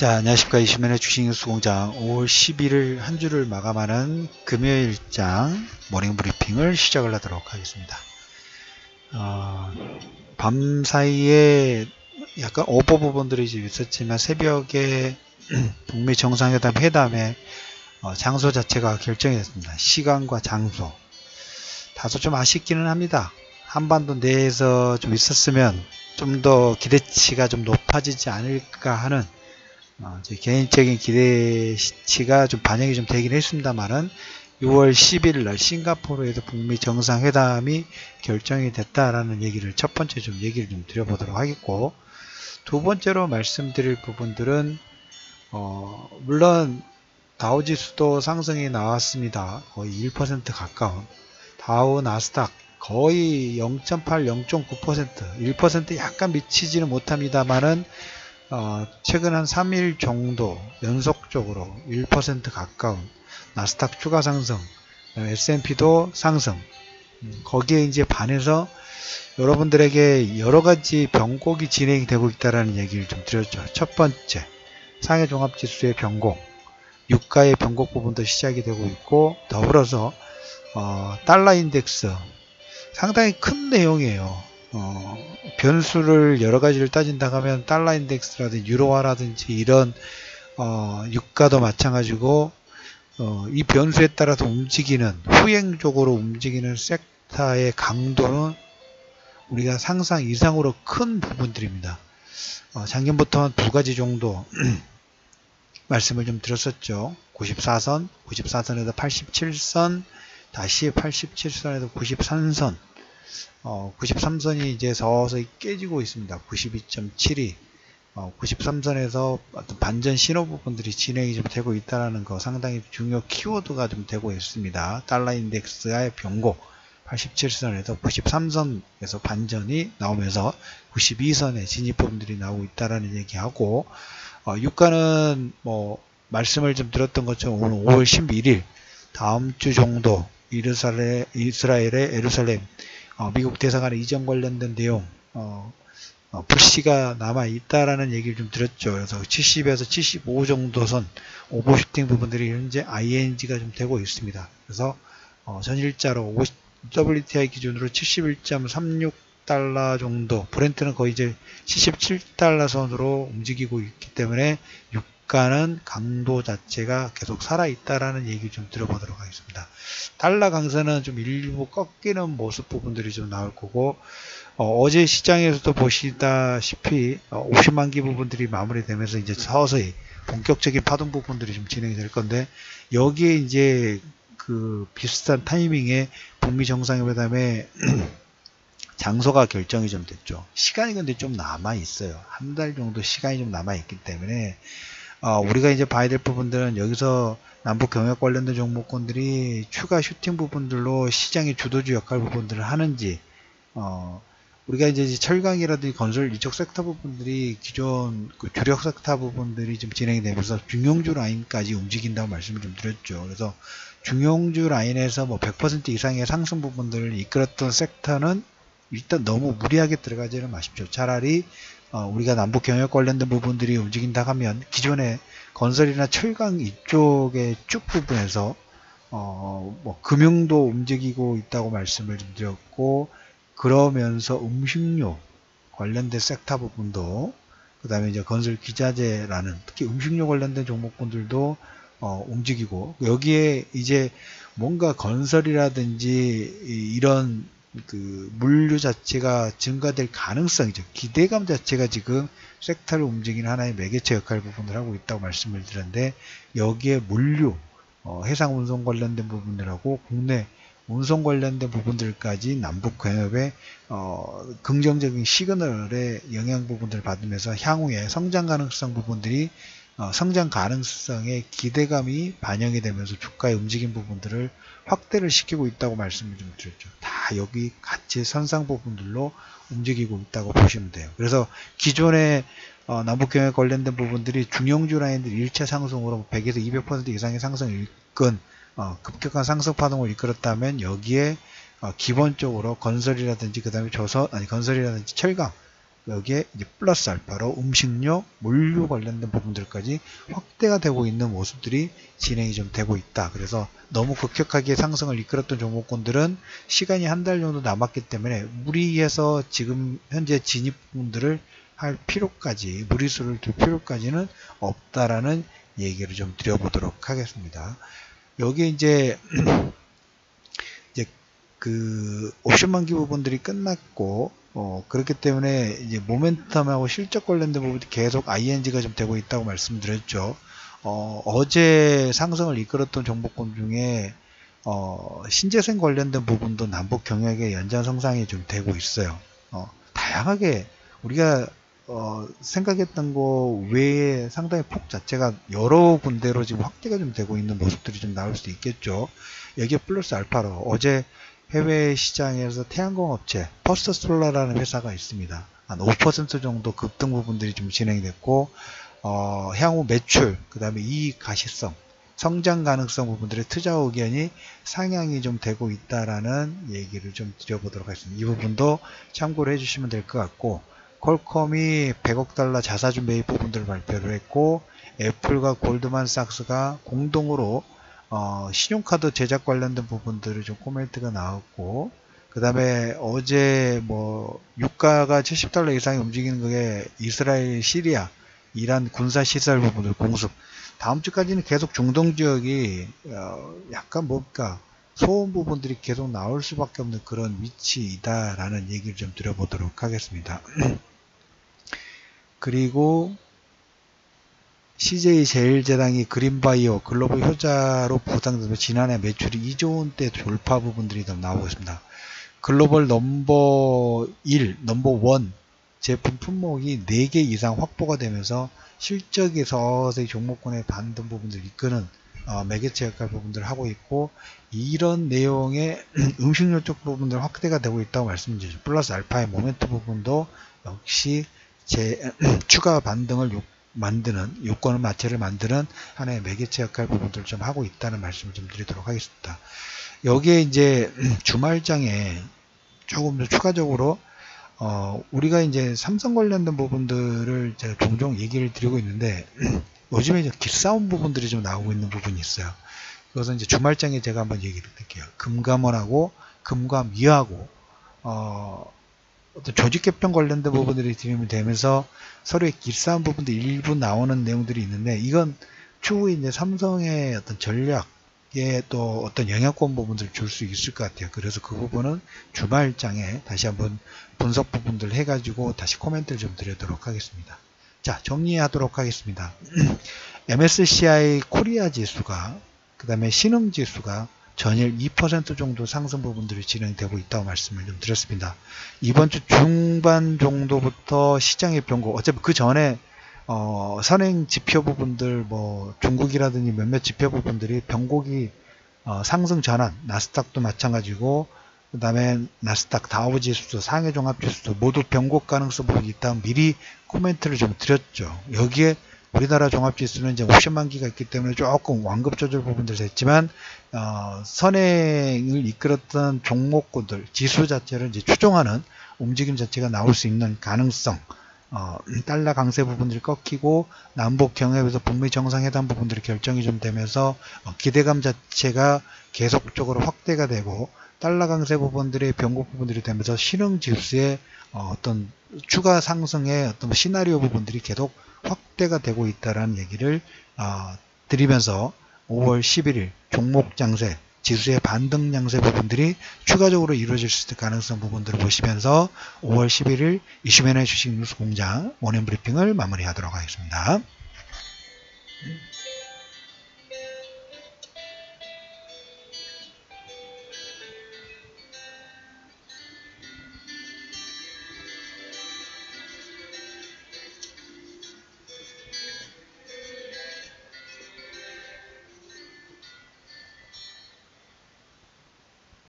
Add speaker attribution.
Speaker 1: 자, 안녕하십니까. 이시면의 주식뉴스 공장 5월 11일 한 주를 마감하는 금요일장 모닝 브리핑을 시작을 하도록 하겠습니다. 어, 밤 사이에 약간 오버 부분들이 있었지만 새벽에 북미 정상회담 회담의 어, 장소 자체가 결정이 됐습니다. 시간과 장소. 다소 좀 아쉽기는 합니다. 한반도 내에서 좀 있었으면 좀 더 기대치가 좀 높아지지 않을까 하는 어, 제 개인적인 기대치가 좀 반영이 좀 되긴 했습니다만은 6월 10일 날 싱가포르에서 북미 정상회담이 결정이 됐다라는 얘기를 첫 번째 좀 얘기를 좀 드려보도록 하겠고 두 번째로 말씀드릴 부분들은 어, 물론 다우지수도 상승이 나왔습니다. 거의 1% 가까운 다우 나스닥 거의 0.8, 0.9% 1% 약간 미치지는 못합니다만은 어, 최근 한 3일 정도 연속적으로 1% 가까운 나스닥 추가 상승, S&P도 상승. 음, 거기에 이제 반해서 여러분들에게 여러 가지 변곡이 진행이 되고 있다라는 얘기를 좀 드렸죠. 첫 번째, 상해 종합 지수의 변곡, 유가의 변곡 부분도 시작이 되고 있고 더불어서 어, 달러 인덱스 상당히 큰 내용이에요. 어, 변수를 여러 가지를 따진다 하면 달러 인덱스라든지 유로화라든지 이런 어, 유가도 마찬가지고 어, 이 변수에 따라서 움직이는 후행적으로 움직이는 섹터의 강도는 우리가 상상 이상으로 큰 부분들입니다. 어, 작년부터 한 두 가지 정도 말씀을 좀 드렸었죠. 94선, 94선에서 87선, 다시 87선에서 93선, 어, 93선이 이제 서서히 깨지고 있습니다. 92.72 어, 93선에서 어떤 반전 신호 부분들이 진행이 좀 되고 있다는 거 상당히 중요 키워드가 좀 되고 있습니다. 달러 인덱스의 변곡 87선에서 93선에서 반전이 나오면서 92선에 진입 부분들이 나오고 있다라는 얘기하고 어, 유가는 뭐 말씀을 좀 드렸던 것처럼 오늘 5월 11일 다음 주 정도 이스라엘의, 이스라엘의 에루살렘 어, 미국 대사관의 이전 관련된 내용 어, 어, 불씨가 남아 있다라는 얘기를 좀 드렸죠. 그래서 70에서 75 정도 선 오버슈팅 부분들이 현재 ING가 좀 되고 있습니다. 그래서 어, 전일자로 WTI 기준으로 71.36 달러 정도, 브렌트는 거의 이제 77달러 선으로 움직이고 있기 때문에 유가는 강도 자체가 계속 살아있다라는 얘기 좀 들어보도록 하겠습니다. 달러 강세는 좀 일부 꺾이는 모습 부분들이 좀 나올 거고 어, 제 시장에서도 보시다시피 어, 50만 기 부분들이 마무리되면서 이제 서서히 본격적인 파동 부분들이 좀 진행이 될 건데 여기에 이제 그 비슷한 타이밍에 북미 정상회담에 장소가 결정이 좀 됐죠. 시간이 근데 좀 남아 있어요. 한 달 정도 시간이 좀 남아 있기 때문에 어, 우리가 이제 봐야 될 부분들은 여기서 남북 경협 관련된 종목군들이 추가 슈팅 부분들로 시장의 주도주 역할 부분들을 하는지 어, 우리가 이제 철강이라든지 건설 이쪽 섹터 부분들이 기존 그 주력 섹터 부분들이 좀 진행이 되면서 중용주 라인까지 움직인다고 말씀을 좀 드렸죠. 그래서 중용주 라인에서 뭐 100% 이상의 상승 부분들을 이끌었던 섹터는 일단 너무 무리하게 들어가지는 마십시오. 차라리 어, 우리가 남북 경협 관련된 부분들이 움직인다 하면 기존의 건설이나 철강 이쪽의 쭉 부분에서 어, 뭐 금융도 움직이고 있다고 말씀을 좀 드렸고 그러면서 음식료 관련된 섹터 부분도 그 다음에 이제 건설 기자재라는 특히 음식료 관련된 종목군들도 어, 움직이고 여기에 이제 뭔가 건설이라든지 이런 그 물류 자체가 증가될 가능성이죠. 기대감 자체가 지금 섹터를 움직이는 하나의 매개체 역할 부분을 하고 있다고 말씀을 드렸는데 여기에 물류, 어, 해상 운송 관련된 부분들하고 국내 운송 관련된 부분들까지 남북 경협의 어, 긍정적인 시그널의 영향 부분들을 받으면서 향후에 성장 가능성 부분들이 어, 성장 가능성의 기대감이 반영이 되면서 주가의 움직임 부분들을 확대를 시키고 있다고 말씀을 좀 드렸죠. 다 여기 같이 선상 부분들로 움직이고 있다고 보시면 돼요. 그래서 기존의 어, 남북경에 관련된 부분들이 중용주 라인들 일차 상승으로 100에서 200% 이상의 상승을 이끈 어, 급격한 상승 파동을 이끌었다면 여기에 어, 기본적으로 건설이라든지 그 다음에 조선 아니 건설이라든지 철강 여기에 이제 플러스 알파로 음식료, 물류 관련된 부분들까지 확대가 되고 있는 모습들이 진행이 좀 되고 있다. 그래서 너무 급격하게 상승을 이끌었던 종목군들은 시간이 한 달 정도 남았기 때문에 무리해서 지금 현재 진입분들을 할 필요까지 무리수를 둘 필요까지는 없다라는 얘기를 좀 드려보도록 하겠습니다. 여기 이제 그 옵션 만기 부분들이 끝났고 어, 그렇기 때문에 이제 모멘텀하고 실적 관련된 부분이 계속 ING가 좀 되고 있다고 말씀드렸죠. 어, 어제 상승을 이끌었던 종목군 중에 어, 신재생 관련된 부분도 남북 경역의 연장성상이 좀 되고 있어요. 어, 다양하게 우리가 어, 생각했던 거 외에 상당히 폭 자체가 여러 군데로 지금 확대가 좀 되고 있는 모습들이 좀 나올 수 있겠죠. 여기에 플러스 알파로 어제 해외 시장에서 태양광 업체 퍼스트 솔라라는 회사가 있습니다. 한 5% 정도 급등 부분들이 좀 진행이 됐고 어, 향후 매출, 그 다음에 이익 가시성, 성장 가능성 부분들의 투자 의견이 상향이 좀 되고 있다라는 얘기를 좀 드려보도록 하겠습니다. 이 부분도 참고를 해주시면 될 것 같고 퀄컴이 100억 달러 자사주 매입 부분들을 발표를 했고 애플과 골드만삭스가 공동으로 어, 신용카드 제작 관련된 부분들을 좀 코멘트가 나왔고 그 다음에 어제 뭐 유가가 70달러 이상이 움직이는 그게 이스라엘, 시리아, 이란 군사 시설 부분들 공습 다음 주까지는 계속 중동 지역이 어, 약간 뭔가 소음 부분들이 계속 나올 수밖에 없는 그런 위치이다라는 얘기를 좀 드려보도록 하겠습니다. 그리고 CJ 제일제당이 그린바이오 글로벌 효자로 부상되며 지난해 매출이 2조 원대 돌파 부분들이 좀 나오고 있습니다. 글로벌 넘버 1, 넘버 1 제품 품목이 4개 이상 확보가 되면서 실적이 서서히 종목군의 반등 부분들을 이끄는 어, 매개체 역할 부분들을 하고 있고 이런 내용의 음식료 쪽 부분들 확대가 되고 있다고 말씀드리죠. 플러스 알파의 모멘트 부분도 역시 제 추가 반등을 요, 만드는 요건을 마체를 만드는 하나의 매개체 역할 부분들을 좀 하고 있다는 말씀을 좀 드리도록 하겠습니다. 여기에 이제 주말장에 조금 더 추가적으로 어, 우리가 이제 삼성 관련된 부분들을 제가 종종 얘기를 드리고 있는데 요즘에 이제 기싸움 부분들이 좀 나오고 있는 부분이 있어요. 그것은 이제 주말장에 제가 한번 얘기를 드릴게요. 금감원하고 금감위하고 어, 어떤 조직 개편 관련된 부분들이 들으면 되면서 서로의 길싸움 부분도 일부 나오는 내용들이 있는데 이건 추후에 이제 삼성의 어떤 전략에 또 어떤 영향권 부분들을 줄 수 있을 것 같아요. 그래서 그 부분은 주말장에 다시 한번 분석 부분들 해가지고 다시 코멘트를 좀 드리도록 하겠습니다. 자 정리하도록 하겠습니다. MSCI 코리아 지수가 그 다음에 신흥 지수가 전일 2% 정도 상승 부분들이 진행되고 있다고 말씀을 좀 드렸습니다. 이번 주 중반 정도부터 시장의 변곡, 어차피 그 전에 어, 선행 지표 부분들, 뭐 중국이라든지 몇몇 지표 부분들이 변곡이 어, 상승 전환, 나스닥도 마찬가지고 그 다음에 나스닥 다우 지수도 상해 종합 지수도 모두 변곡 가능성 부분이 있다면 미리 코멘트를 좀 드렸죠. 여기에 우리나라 종합지수는 이제 옵션 만기가 있기 때문에 조금 완급 조절 부분들 됐지만 어, 선행을 이끌었던 종목군들 지수 자체를 이제 추종하는 움직임 자체가 나올 수 있는 가능성 어, 달러 강세 부분들이 꺾이고 남북 경협에서 북미 정상회담 부분들이 결정이 좀 되면서 어, 기대감 자체가 계속적으로 확대가 되고 달러 강세 부분들의 변곡 부분들이 되면서 신흥 지수의 어, 떤 추가 상승의 어떤 시나리오 부분들이 계속 확대가 되고 있다라는 얘기를 어, 드리면서 5월 11일 종목 장세 지수의 반등 양세 부분들이 추가적으로 이루어질 수 있을 가능성 부분들을 보시면서 5월 11일 이슈맨의 주식 뉴스 공장 원앤 브리핑을 마무리하도록 하겠습니다.